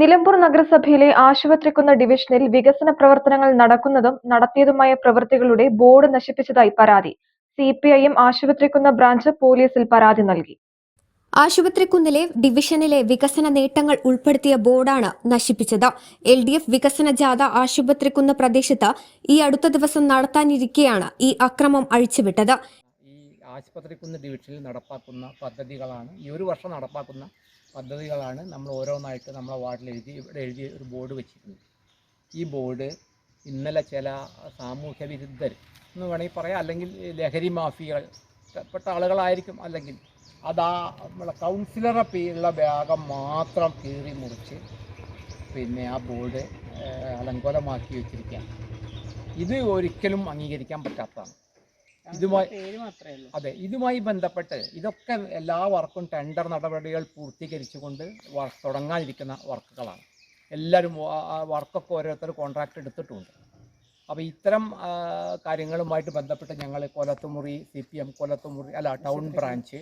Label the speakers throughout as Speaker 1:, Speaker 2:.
Speaker 1: Nilambur നഗരസഭയിലെ ആശുപത്രിക്കുന്ന ഡിവിഷനിൽ വികസന പ്രവർത്തനങ്ങൾ നടക്കുന്നതും നടത്തിയതുമായ പ്രവൃത്തികളുടെ ബോർഡ് നശിപ്പിച്ചതായി പരാതി. സി പി ആശുപത്രിക്കുന്ന ബ്രാഞ്ച് പോലീസിൽ പരാതി നൽകി.
Speaker 2: ആശുപത്രിക്കുന്നിലെ ഡിവിഷനിലെ വികസന നേട്ടങ്ങൾ ഉൾപ്പെടുത്തിയ ബോർഡാണ് നശിപ്പിച്ചത്. എൽ ഡി എഫ് വികസന ജാഥ ആശുപത്രിക്കുന്ന് പ്രദേശത്ത് ഈ അടുത്ത ദിവസം നടത്താനിരിക്കെയാണ് ഈ അക്രമം അഴിച്ചുവിട്ടത്.
Speaker 3: ആശുപത്രിക്കുന്ന് ഡിവിഷനിൽ നടപ്പാക്കുന്ന പദ്ധതികളാണ്. ഈ ഒരു വർഷം നടപ്പാക്കുന്ന പദ്ധതികളാണ് നമ്മൾ ഓരോന്നായിട്ട് നമ്മളെ വാർഡിൽ എഴുതി ഇവിടെ എഴുതി ഒരു ബോർഡ് വെച്ചിരുന്നത് ഈ ബോർഡ് ഇന്നലെ ചില സാമൂഹ്യ വിരുദ്ധർ എന്ന് വേണമെങ്കിൽ പറയാം അല്ലെങ്കിൽ ലഹരി മാഫിയകൾ പെട്ട ആളുകളായിരിക്കും. അല്ലെങ്കിൽ അതാ നമ്മളെ കൗൺസിലറെ പേരുള്ള ഭാഗം മാത്രം കീറി മുറിച്ച് പിന്നെ ആ ബോർഡ് അലങ്കോലമാക്കി വെച്ചിരിക്കുകയാണ്. ഇത് ഒരിക്കലും അംഗീകരിക്കാൻ പറ്റാത്തതാണ്. ഇതുമായി അതെ ഇതുമായി ബന്ധപ്പെട്ട് ഇതൊക്കെ എല്ലാ വർക്കും ടെൻഡർ നടപടികൾ പൂർത്തീകരിച്ചുകൊണ്ട് വർ തുടങ്ങാനിരിക്കുന്ന വർക്കുകളാണ്. എല്ലാവരും വർക്കൊക്കെ ഓരോരുത്തർ കോൺട്രാക്ട് എടുത്തിട്ടുണ്ട്. അപ്പോൾ ഇത്തരം കാര്യങ്ങളുമായിട്ട് ബന്ധപ്പെട്ട് ഞങ്ങൾ Kolathumuri C P M Kolathumuri അല്ല ടൗൺ ബ്രാഞ്ച്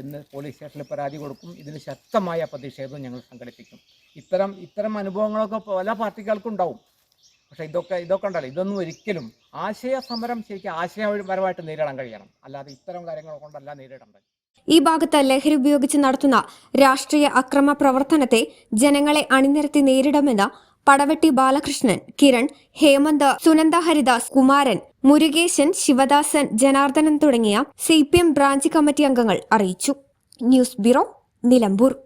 Speaker 3: ഇന്ന് പോലീസ് സ്റ്റേഷനിൽ പരാതി കൊടുക്കും. ഇതിന് ശക്തമായ പ്രതിഷേധം ഞങ്ങൾ സംഘടിപ്പിക്കും. ഇത്തരം ഇത്തരം അനുഭവങ്ങളൊക്കെ പല പാർട്ടികൾക്കും ഉണ്ടാവും പക്ഷേ ഇതൊക്കെ ഇതൊക്കെ ഉണ്ടല്ലോ. ഇതൊന്നും ഒരിക്കലും ആശയ സമരം ശരിക്കും ആശയപരമായിട്ട് നേരിടാൻ കഴിയണം. അല്ലാതെ ഇത്തരം കാര്യങ്ങൾ കൊണ്ടല്ല നേരിടേണ്ടത്
Speaker 2: ഈ ഭാഗത്ത് ലഹരി ഉപയോഗിച്ച് നടത്തുന്ന രാഷ്ട്രീയ അക്രമ പ്രവർത്തനത്തെ ജനങ്ങളെ അണിനിരത്തി നേരിടുമെന്ന് പടവെട്ടി ബാലകൃഷ്ണൻ കിരൺ ഹേമന്ത് സുനന്ദ ഹരിദാസ് കുമാരൻ മുരുകേശൻ ശിവദാസൻ ജനാർദ്ദനൻ തുടങ്ങിയ സി ബ്രാഞ്ച് കമ്മിറ്റി അംഗങ്ങൾ അറിയിച്ചു. News bureau Nilambur.